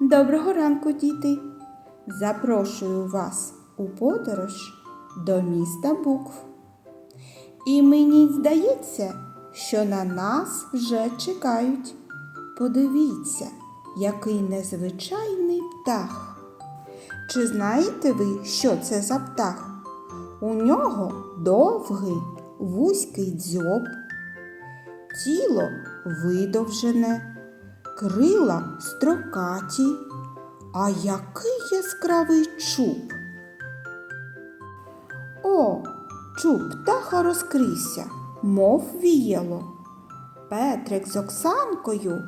Доброго ранку, діти! Запрошую вас у подорож до міста букв. І мені здається, що на нас вже чекають. Подивіться, який незвичайний птах. Чи знаєте ви, що це за птах? У нього довгий вузький дзьоб, тіло видовжене, крила строкаті, а який яскравий чуб. О, чуб птаха розкрився, мов віяло. Петрик з Оксанкою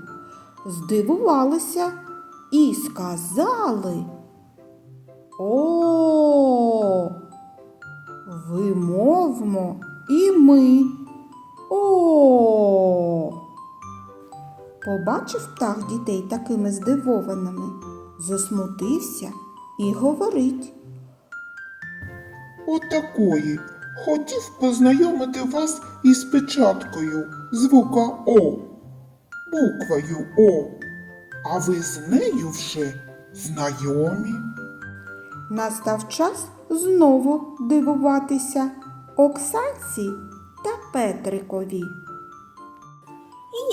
здивувалися і сказали. О, вимовмо і ми. О. Побачив птах дітей такими здивованими, засмутився і говорить. Отакої. Хотів познайомити вас із печаткою звука О, буквою О. А ви з нею вже знайомі? Настав час знову дивуватися Оксанці та Петрикові.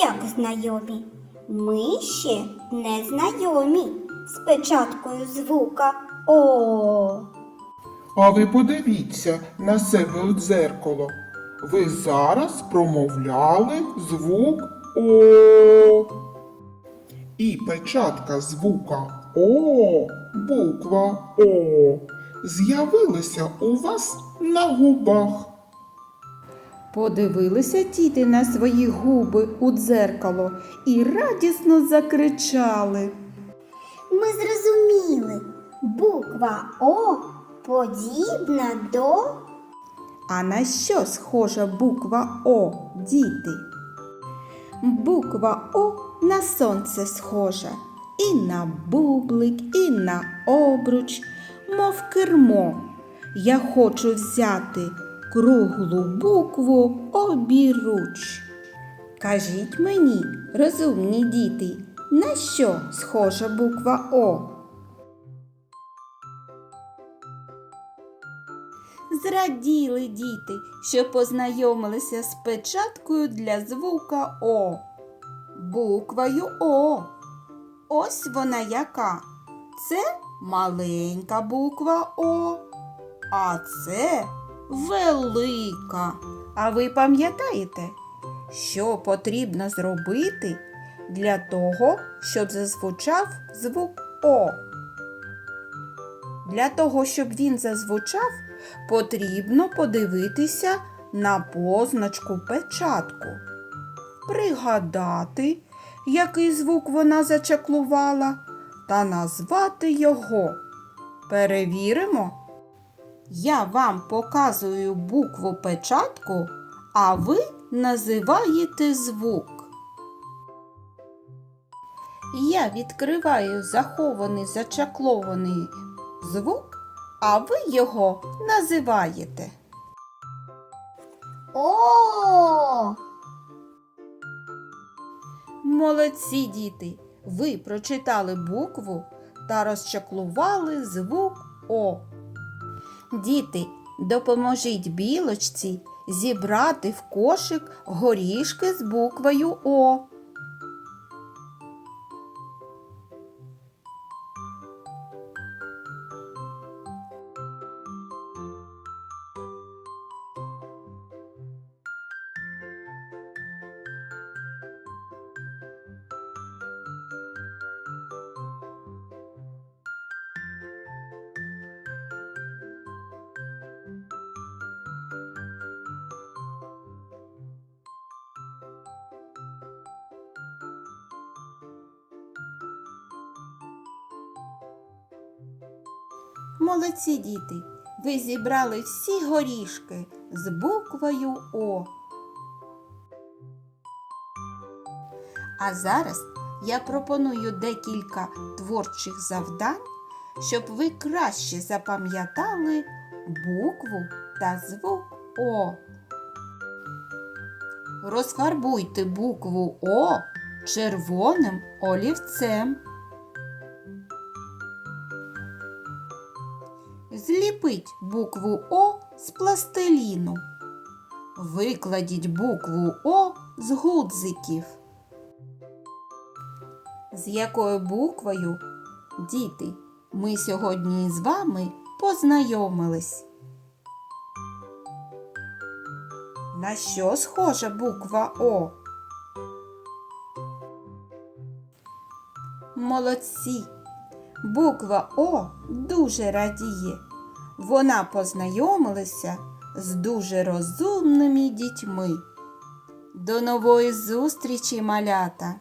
Як знайомі? Ми ще не знайомі з печаткою звука О. А ви подивіться на себе у дзеркало. Ви зараз промовляли звук О. І печатка звука О, буква О, з'явилася у вас на губах. Подивилися діти на свої губи у дзеркало і радісно закричали. Ми зрозуміли, буква О подібна до А на що схожа буква О, діти? Буква О на сонце схожа, і на бублик, і на обруч, мов кермо. Я хочу взяти круглу букву обіруч. Кажіть мені, розумні діти, на що схожа буква О? Зраділи діти, що познайомилися з печаткою для звука О. Буквою О. Ось вона яка. Це маленька буква О, а це велика. А ви пам'ятаєте, що потрібно зробити для того, щоб зазвучав звук О? Для того, щоб він зазвучав, потрібно подивитися на позначку печатку, пригадати, який звук вона зачаклувала, та назвати його. Перевіримо. Я вам показую букву печатку, а ви називаєте звук. Я відкриваю захований зачаклований звук, а ви його називаєте. О. Молодці діти! Ви прочитали букву та розчаклували звук О. Діти, допоможіть білочці зібрати в кошик горішки з буквою О. Молодці діти! Ви зібрали всі горішки з буквою О. А зараз я пропоную декілька творчих завдань, щоб ви краще запам'ятали букву та звук О. Розфарбуйте букву О червоним олівцем. Зліпіть букву О з пластиліну. Викладіть букву О з гудзиків. З якою буквою, діти, ми сьогодні з вами познайомились? На що схожа буква О? Молодці! Буква О дуже радіє. Вона познайомилася з дуже розумними дітьми. До нової зустрічі, малята!